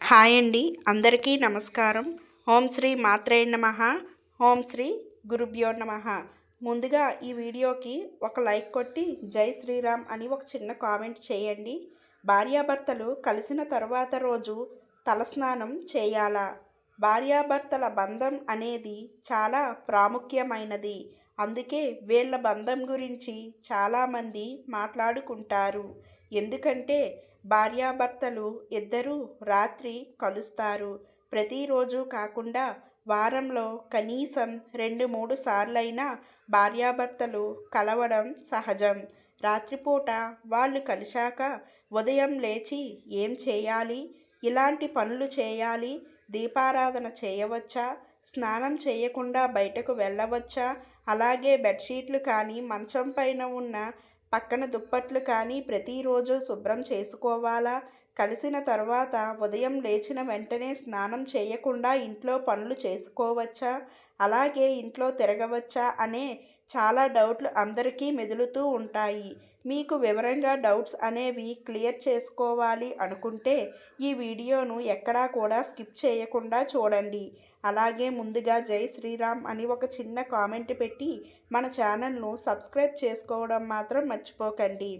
Hi అండి. అందరికీ నమస్కారం. ఓం శ్రీ మాత్రే నమ. ఓం శ్రీ గురుభ్యో నమ. ముందుగా ఈ వీడియోకి ఒక లైక్ కొట్టి జై శ్రీరామ్ అని ఒక చిన్న కామెంట్ చేయండి. భార్యాభర్తలు కలిసిన తర్వాత రోజు తలస్నానం చేయాలా? భార్యాభర్తల బంధం అనేది చాలా ప్రాముఖ్యమైనది. అందుకే వీళ్ళ బంధం గురించి చాలామంది మాట్లాడుకుంటారు. ఎందుకంటే భార్యాభర్తలు ఇద్దరూ రాత్రి కలుస్తారు. ప్రతిరోజు కాకుండా వారంలో కనీసం రెండు మూడు సార్లైనా భార్యాభర్తలు కలవడం సహజం. రాత్రిపూట వాళ్ళు కలిశాక ఉదయం లేచి ఏం చేయాలి? ఇలాంటి పనులు చేయాలి? దీపారాధన చేయవచ్చా? స్నానం చేయకుండా బయటకు వెళ్ళవచ్చా? అలాగే బెడ్షీట్లు కానీ మంచం పైన ఉన్న పక్కన దుప్పట్లు కానీ ప్రతిరోజు శుభ్రం చేసుకోవాలా? కలిసిన తర్వాత ఉదయం లేచిన వెంటనే స్నానం చేయకుండా ఇంట్లో పనులు చేసుకోవచ్చా? అలాగే ఇంట్లో తిరగవచ్చా? అనే చాలా డౌట్లు అందరికీ మెదులుతూ ఉంటాయి. మీకు వివరంగా డౌట్స్ అనేవి క్లియర్ చేసుకోవాలి అనుకుంటే ఈ వీడియోను ఎక్కడా కూడా స్కిప్ చేయకుండా చూడండి. అలాగే ముందుగా జై శ్రీరామ్ అని ఒక చిన్న కామెంట్ పెట్టి మన ఛానల్ను సబ్స్క్రైబ్ చేసుకోవడం మాత్రం మర్చిపోకండి.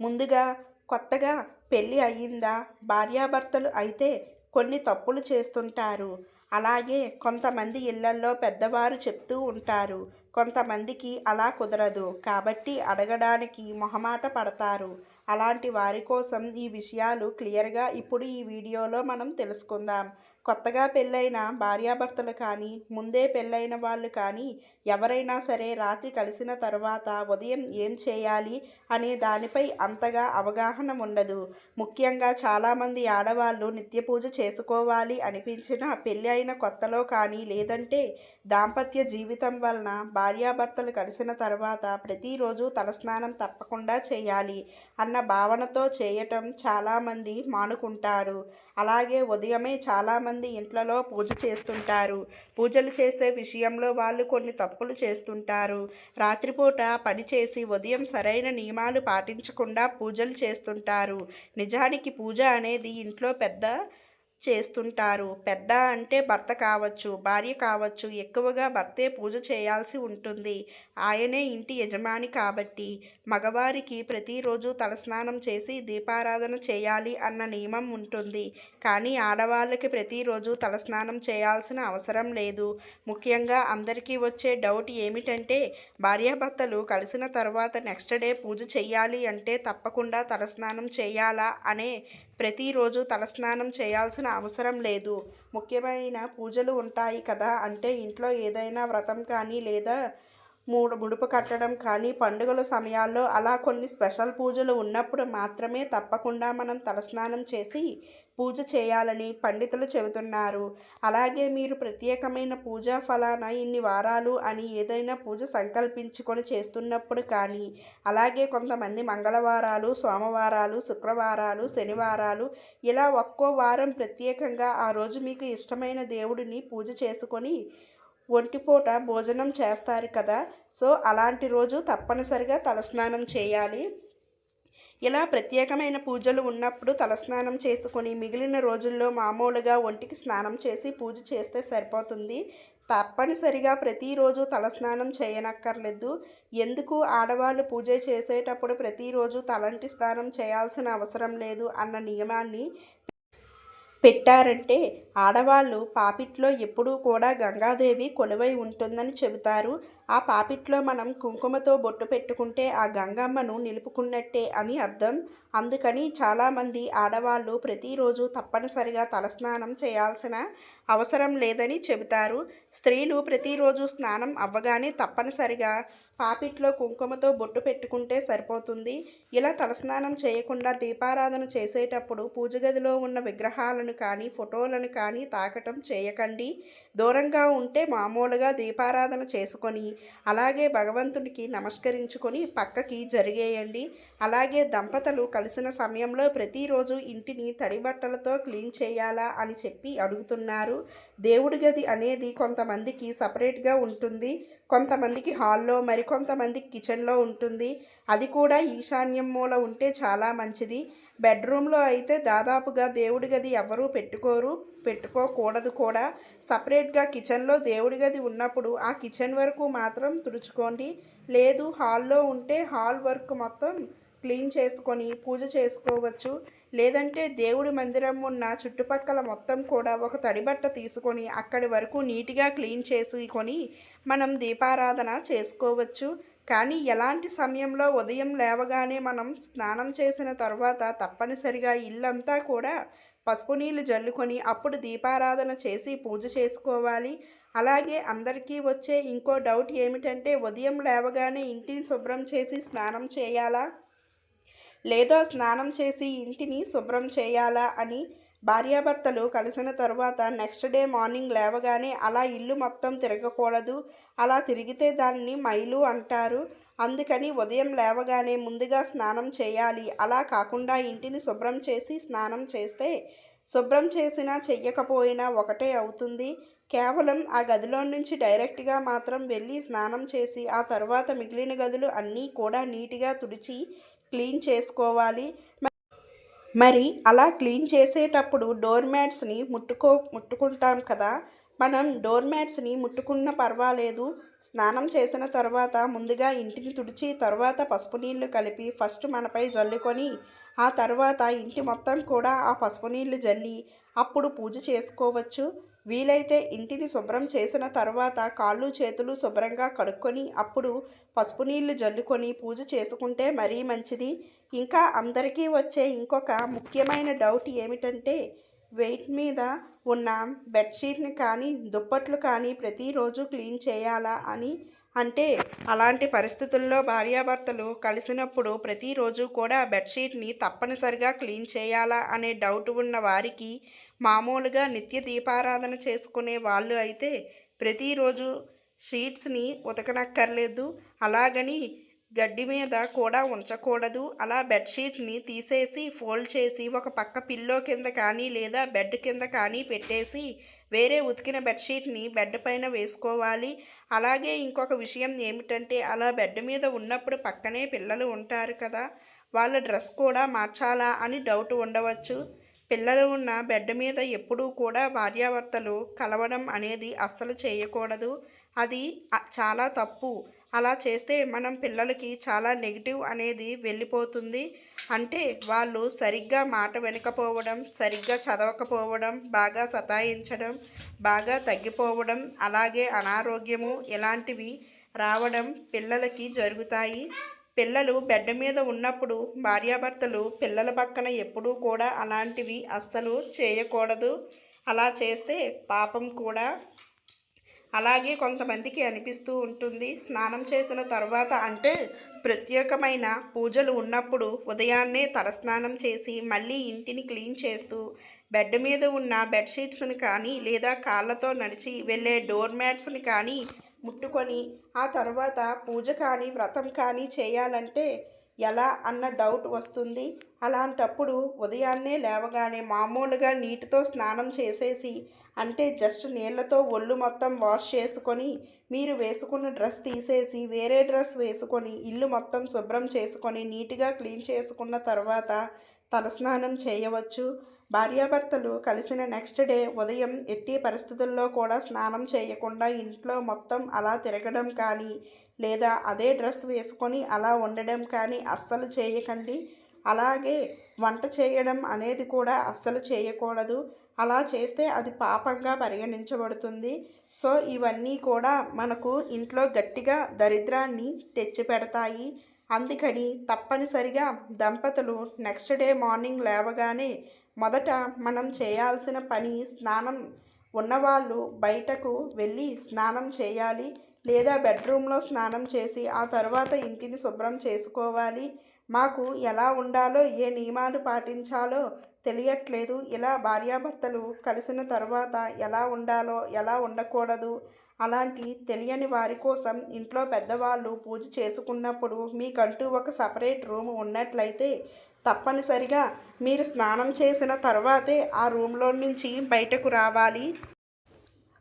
ముందుగా కొత్తగా పెళ్ళి అయ్యిందా భార్యాభర్తలు అయితే కొన్ని తప్పులు చేస్తుంటారు. అలాగే కొంతమంది ఇళ్ళల్లో పెద్దవారు చెప్తూ ఉంటారు. కొంతమందికి అలా కుదరదు. కాబట్టి అడగడానికి మొహమాట పడతారు. అలాంటి వారి కోసం ఈ విషయాలు క్లియర్గా ఇప్పుడు ఈ వీడియోలో మనం తెలుసుకుందాం. కొత్తగా పెళ్ళైన భార్యాభర్తలు కానీ ముందే పెళ్ళైన వాళ్ళు కానీ ఎవరైనా సరే రాత్రి కలిసిన తర్వాత ఉదయం ఏం చేయాలి అనే దానిపై అంతగా అవగాహన ఉండదు. ముఖ్యంగా చాలామంది ఆడవాళ్ళు నిత్య పూజ చేసుకోవాలి అనిపించిన పెళ్ళి అయిన కొత్తలో కానీ లేదంటే దాంపత్య జీవితం వలన భార్యాభర్తలు కలిసిన తర్వాత ప్రతిరోజు తలస్నానం తప్పకుండా చేయాలి. అన్న భావనతో చేయటం చాలామంది మానుకుంటారు. అలాగే ఉదయమే చాలామంది ఇంట్లలో పూజ చేస్తుంటారు. పూజలు చేసే విషయంలో వాళ్ళు కొన్ని తప్పులు చేస్తుంటారు. రాత్రిపూట పని చేసి ఉదయం సరైన నియమాలు పాటించకుండా పూజలు చేస్తుంటారు. నిజానికి పూజ అనేది ఇంట్లో పెద్ద చేస్తుంటారు. పెద్ద అంటే భర్త కావచ్చు భార్య కావచ్చు ఎక్కువగా భర్తే పూజ చేయాల్సి ఉంటుంది. ఆయనే ఇంటి యజమాని కాబట్టి మగవారికి ప్రతిరోజు తలస్నానం చేసి దీపారాధన చేయాలి అన్న నియమం ఉంటుంది. కానీ ఆడవాళ్ళకి ప్రతిరోజు తలస్నానం చేయాల్సిన అవసరం లేదు. ముఖ్యంగా అందరికీ వచ్చే డౌట్ ఏమిటంటే భార్యాభర్తలు కలిసిన తర్వాత నెక్స్ట్ డే పూజ చేయాలి అంటే తప్పకుండా తలస్నానం చేయాలా? అనే ప్రతిరోజు తలస్నానం చేయాల్సిన అవసరం లేదు. ముఖ్యమైన పూజలు ఉంటాయి కదా అంటే ఇంట్లో ఏదైనా వ్రతం కానీ లేదా మూడు ముడుపు కట్టడం కానీ పండుగల సమయాల్లో అలా కొన్ని స్పెషల్ పూజలు ఉన్నప్పుడు మాత్రమే తప్పకుండా మనం తలస్నానం చేసి పూజ చేయాలని పండితులు చెబుతున్నారు. అలాగే మీరు ప్రత్యేకమైన పూజా ఫలాన ఇన్ని వారాలు అని ఏదైనా పూజ సంకల్పించుకొని చేస్తున్నప్పుడు కానీ అలాగే కొంతమంది మంగళవారాలు సోమవారాలు శుక్రవారాలు శనివారాలు ఇలా ఒక్కో వారం ప్రత్యేకంగా ఆ రోజు మీకు ఇష్టమైన దేవుడిని పూజ చేసుకొని ఒంటిపూట భోజనం చేస్తారు కదా. సో అలాంటి రోజు తప్పనిసరిగా తలస్నానం చేయాలి. ఇలా ప్రత్యేకమైన పూజలు ఉన్నప్పుడు తలస్నానం చేసుకొని మిగిలిన రోజుల్లో మామూలుగా ఒంటికి స్నానం చేసి పూజ చేస్తే సరిపోతుంది. తప్పనిసరిగా ప్రతిరోజు తలస్నానం చేయనక్కర్లేదు. ఎందుకు ఆడవాళ్ళు పూజ చేసేటప్పుడు ప్రతిరోజు తలంటి స్నానం చేయాల్సిన అవసరం లేదు అన్న నియమాన్ని పెట్టారంటే ఆడవాళ్ళు పాపిట్లో ఎప్పుడూ కూడా గంగాదేవి కొలువై ఉంటుందని చెబుతారు. ఆ పాపిట్లో మనం కుంకుమతో బొట్టు పెట్టుకుంటే ఆ గంగమ్మను నిలుపుకున్నట్టే అని అర్థం. అందుకని చాలామంది ఆడవాళ్ళు ప్రతిరోజు తప్పనిసరిగా తలస్నానం చేయాల్సిన అవసరం లేదని చెబుతారు. స్త్రీలు ప్రతిరోజు స్నానం అవ్వగానే తప్పనిసరిగా పాపిట్లో కుంకుమతో బొట్టు పెట్టుకుంటే సరిపోతుంది. ఇలా తలస్నానం చేయకుండా దీపారాధన చేసేటప్పుడు పూజ గదిలో ఉన్న విగ్రహాలను కానీ ఫోటోలను కానీ తాకటం చేయకండి. దూరంగా ఉంటే మామూలుగా దీపారాధన చేసుకొని అలాగే భగవంతునికి నమస్కరించుకొని పక్కకి జరిగేయండి. అలాగే దంపతులు కలిసిన సమయంలో ప్రతిరోజు ఇంటిని తడి బట్టలతో క్లీన్ చేయాలా అని చెప్పి అడుగుతున్నారు. దేవుడి గది అనేది కొంతమందికి సపరేట్గా ఉంటుంది. కొంతమందికి హాల్లో మరికొంతమందికి కిచెన్లో ఉంటుంది. అది కూడా ఈశాన్యం మూల ఉంటే చాలా మంచిది. బెడ్రూమ్లో అయితే దాదాపుగా దేవుడి గది ఎవరూ పెట్టుకోరు పెట్టుకోకూడదు కూడా. సపరేట్గా కిచెన్లో దేవుడి గది ఉన్నప్పుడు ఆ కిచెన్ వరకు మాత్రం తుడుచుకోండి. లేదు హాల్లో ఉంటే హాల్ వర్క్ మొత్తం క్లీన్ చేసుకొని పూజ చేసుకోవచ్చు. లేదంటే దేవుడి మందిరం ఉన్న చుట్టుపక్కల మొత్తం కూడా ఒక తడిబట్ట తీసుకొని అక్కడి వరకు నీట్గా క్లీన్ చేసుకొని మనం దీపారాధన చేసుకోవచ్చు. కానీ ఎలాంటి సమయంలో ఉదయం లేవగానే మనం స్నానం చేసిన తర్వాత తప్పనిసరిగా ఇల్లంతా కూడా పసుపు నీళ్ళు జల్లుకొని అప్పుడు దీపారాధన చేసి పూజ చేసుకోవాలి. అలాగే అందరికీ వచ్చే ఇంకో డౌట్ ఏమిటంటే ఉదయం లేవగానే ఇంటిని శుభ్రం చేసి స్నానం చేయాలా? లేదా స్నానం చేసి ఇంటిని శుభ్రం చేయాలా అని భార్యాభర్తలు కలిసిన తర్వాత నెక్స్ట్ డే మార్నింగ్ లేవగానే అలా ఇల్లు మొత్తం తిరగకూడదు అలా తిరిగితే దాన్ని మైలు అంటారు. అందుకని ఉదయం లేవగానే ముందుగా స్నానం చేయాలి. అలా కాకుండా ఇంటిని శుభ్రం చేసి స్నానం చేస్తే శుభ్రం చేసినా చెయ్యకపోయినా ఒకటే అవుతుంది. కేవలం ఆ గదిలో నుంచి డైరెక్ట్గా మాత్రం వెళ్ళి స్నానం చేసి ఆ తర్వాత మిగిలిన గదులు అన్నీ కూడా నీట్గా తుడిచి క్లీన్ చేసుకోవాలి. మరి అలా క్లీన్ చేసేటప్పుడు డోర్ మ్యాట్స్ని ముట్టుకో ముట్టుకుంటాం కదా. మనం డోర్ మ్యాట్స్ని ముట్టుకున్న పర్వాలేదు. స్నానం చేసిన తర్వాత ముందుగా ఇంటిని తుడిచి తర్వాత పసుపు నీళ్ళు కలిపి ఫస్ట్ మనపై జల్లుకొని ఆ తర్వాత ఇంటి మొత్తం కూడా ఆ పసుపు నీళ్ళు జల్లి అప్పుడు పూజ చేసుకోవచ్చు. వీలైతే ఇంటిని శుభ్రం చేసిన తర్వాత కాళ్ళు చేతులు శుభ్రంగా కడుక్కొని అప్పుడు పసుపు నీళ్ళు జల్లుకొని పూజ చేసుకుంటే మరీ మంచిది. ఇంకా అందరికీ వచ్చే ఇంకొక ముఖ్యమైన డౌట్ ఏమిటంటే వెయిట్ మీద ఉన్న బెడ్షీట్ని కానీ దుప్పట్లు కానీ ప్రతిరోజు క్లీన్ చేయాలా అని అంటే అలాంటి పరిస్థితుల్లో భార్యాభర్తలు కలిసినప్పుడు ప్రతిరోజు కూడా బెడ్షీట్ని తప్పనిసరిగా క్లీన్ చేయాలా అనే డౌట్ ఉన్న వారికి మామూలుగా నిత్య దీపారాధన చేసుకునే వాళ్ళు అయితే ప్రతిరోజు షీట్స్ని ఉతకనక్కర్లేదు. అలాగని గడ్డి మీద కూడా ఉంచకూడదు. అలా బెడ్షీట్ని తీసేసి ఫోల్డ్ చేసి ఒక పక్క పిల్లో కింద కానీ లేదా బెడ్ కింద కానీ పెట్టేసి వేరే ఉతికిన బెడ్షీట్ని బెడ్ పైన వేసుకోవాలి. అలాగే ఇంకొక విషయం ఏమిటంటే అలా బెడ్ మీద ఉన్నప్పుడు పక్కనే పిల్లలు ఉంటారు కదా వాళ్ళ డ్రెస్ కూడా మార్చాలా అని డౌట్ ఉండవచ్చు. పిల్లలు ఉన్న బెడ్ మీద ఎప్పుడూ కూడా భార్యాభర్తలు కలవడం అనేది అస్సలు చేయకూడదు. అది చాలా తప్పు. అలా చేస్తే మనం పిల్లలకి చాలా నెగిటివ్ అనేది వెళ్ళిపోతుంది. అంటే వాళ్ళు సరిగ్గా మాట వెనకపోవడం సరిగ్గా చదవకపోవడం బాగా సతాయించడం బాగా తగ్గిపోవడం అలాగే అనారోగ్యము ఇలాంటివి రావడం పిల్లలకి జరుగుతాయి. పిల్లలు బెడ్ మీద ఉన్నప్పుడు భార్యాభర్తలు పిల్లల పక్కన ఎప్పుడూ కూడా అలాంటివి అస్సలు చేయకూడదు. అలా చేస్తే పాపం కూడా అలాగే కొంతమందికి అనిపిస్తూ ఉంటుంది. స్నానం చేసిన తర్వాత అంటే ప్రత్యేకమైన పూజలు ఉన్నప్పుడు ఉదయాన్నే తలస్నానం చేసి మళ్ళీ ఇంటిని క్లీన్ చేస్తూ బెడ్ మీద ఉన్న బెడ్షీట్స్ని కానీ లేదా కాళ్ళతో నడిచి వెళ్ళే డోర్ మ్యాట్స్ని కానీ ముట్టుకొని ఆ తర్వాత పూజ కానీ వ్రతం కానీ చేయాలంటే ఎలా అన్న డౌట్ వస్తుంది. అలాంటప్పుడు ఉదయాన్నే లేవగానే మామూలుగా నీటితో స్నానం చేసేసి అంటే జస్ట్ నీళ్ళతో ఒళ్ళు మొత్తం వాష్ చేసుకొని మీరు వేసుకున్న డ్రెస్ తీసేసి వేరే డ్రెస్ వేసుకొని ఇల్లు మొత్తం శుభ్రం చేసుకొని నీట్గా క్లీన్ చేసుకున్న తర్వాత తలస్నానం చేయవచ్చు. భార్యాభర్తలు కలిసిన నెక్స్ట్ డే ఉదయం ఎట్టి పరిస్థితుల్లో కూడా స్నానం చేయకుండా ఇంట్లో మొత్తం అలా తిరగడం కానీ లేదా అదే డ్రెస్ వేసుకొని అలా ఉండడం కానీ అస్సలు చేయకండి. అలాగే వంట చేయడం అనేది కూడా అస్సలు చేయకూడదు. అలా చేస్తే అది పాపంగా పరిగణించబడుతుంది. సో ఇవన్నీ కూడా మనకు ఇంట్లో గట్టిగా దరిద్రాన్ని తెచ్చిపెడతాయి. అందుకని తప్పనిసరిగా దంపతులు నెక్స్ట్ డే మార్నింగ్ లేవగానే మొదట మనం చేయాల్సిన పని స్నానం ఉన్నవాళ్ళు బయటకు వెళ్ళి స్నానం చేయాలి లేదా బెడ్రూమ్లో స్నానం చేసి ఆ తర్వాత ఇంటిని శుభ్రం చేసుకోవాలి. మాకు ఎలా ఉండాలో ఏ నియమాలు పాటించాలో తెలియట్లేదు. ఇలా భార్యాభర్తలు కలిసిన తర్వాత ఎలా ఉండాలో ఎలా ఉండకూడదు అలాంటి తెలియని వారి కోసం ఇంట్లో పెద్దవాళ్ళు పూజ చేసుకున్నప్పుడు మీకంటూ ఒక సపరేట్ రూమ్ ఉన్నట్లయితే తప్పనిసరిగా మీరు స్నానం చేసిన తర్వాతే ఆ రూమ్లో నుంచి బయటకు రావాలి.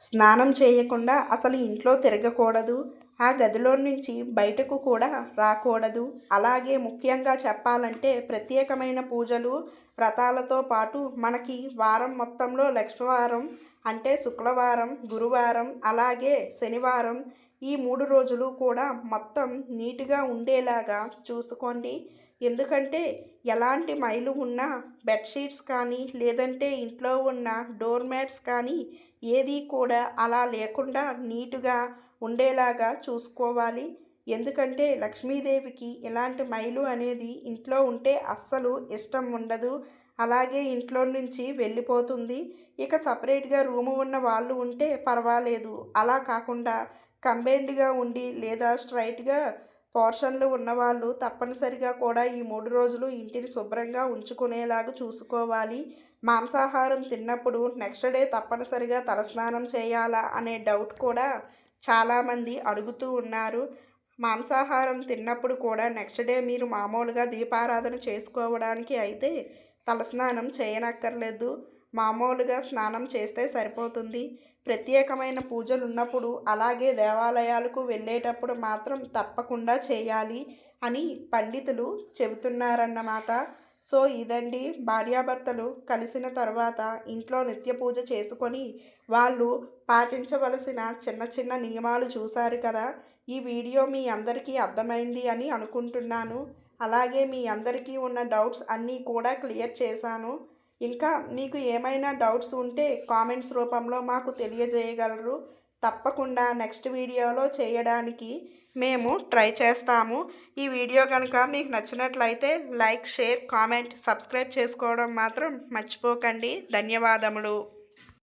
స్నానం చేయకుండా అసలు ఇంట్లో తిరగకూడదు. ఆ గదిలో నుంచి బయటకు కూడా రాకూడదు. అలాగే ముఖ్యంగా చెప్పాలంటే ప్రత్యేకమైన పూజలు వ్రతాలతో పాటు మనకి వారం మొత్తంలో లక్ష్మీవారం అంటే శుక్రవారం గురువారం అలాగే శనివారం ఈ మూడు రోజులు కూడా మొత్తం నీట్గా ఉండేలాగా చూసుకోండి. ఎందుకంటే ఎలాంటి మైలు ఉన్నా బెడ్షీట్స్ కానీ లేదంటే ఇంట్లో ఉన్న డోర్ మ్యాట్స్ కానీ ఏది కూడా అలా లేకుండా నీటుగా ఉండేలాగా చూసుకోవాలి. ఎందుకంటే లక్ష్మీదేవికి ఇలాంటి మైలు అనేది ఇంట్లో ఉంటే అస్సలు ఇష్టం ఉండదు. అలాగే ఇంట్లో నుంచి వెళ్ళిపోతుంది. ఇక సపరేట్గా రూము ఉన్న వాళ్ళు ఉంటే పర్వాలేదు. అలా కాకుండా కంబైన్డ్గా ఉండి లేదా స్ట్రైట్గా పోర్షన్లు ఉన్నవాళ్ళు తప్పనిసరిగా కూడా ఈ మూడు రోజులు ఇంటిని శుభ్రంగా ఉంచుకునేలాగా చూసుకోవాలి. మాంసాహారం తిన్నప్పుడు నెక్స్ట్ డే తప్పనిసరిగా తలస్నానం చేయాలా అనే డౌట్ కూడా చాలామంది అడుగుతూ ఉన్నారు. మాంసాహారం తిన్నప్పుడు కూడా నెక్స్ట్ డే మీరు మామూలుగా దీపారాధన చేసుకోవడానికి అయితే తలస్నానం చేయనక్కర్లేదు. మామూలుగా స్నానం చేస్తే సరిపోతుంది. ప్రత్యేకమైన పూజలు ఉన్నప్పుడు అలాగే దేవాలయాలకు వెళ్ళేటప్పుడు మాత్రం తప్పకుండా చేయాలి అని పండితులు చెబుతున్నారన్నమాట. సో ఇదండి. భార్యాభర్తలు కలిసిన తర్వాత ఇంట్లో నిత్య పూజ చేసుకొని వాళ్ళు పాటించవలసిన చిన్న చిన్న నియమాలు చూశారు కదా. ఈ వీడియో మీ అందరికీ అర్థమైంది అని అనుకుంటున్నాను. అలాగే మీ అందరికీ ఉన్న డౌట్స్ అన్నీ కూడా క్లియర్ చేశాను. ఇంకా మీకు ఏమైనా డౌట్స్ ఉంటే కామెంట్స్ రూపంలో మాకు తెలియజేయగలరు. తప్పకుండా నెక్స్ట్ వీడియోలో చేయడానికి మేము ట్రై చేస్తాము. ఈ వీడియో కనుక మీకు నచ్చినట్లయితే లైక్ షేర్ కామెంట్ సబ్స్క్రైబ్ చేసుకోవడం మాత్రం మర్చిపోకండి. ధన్యవాదములు.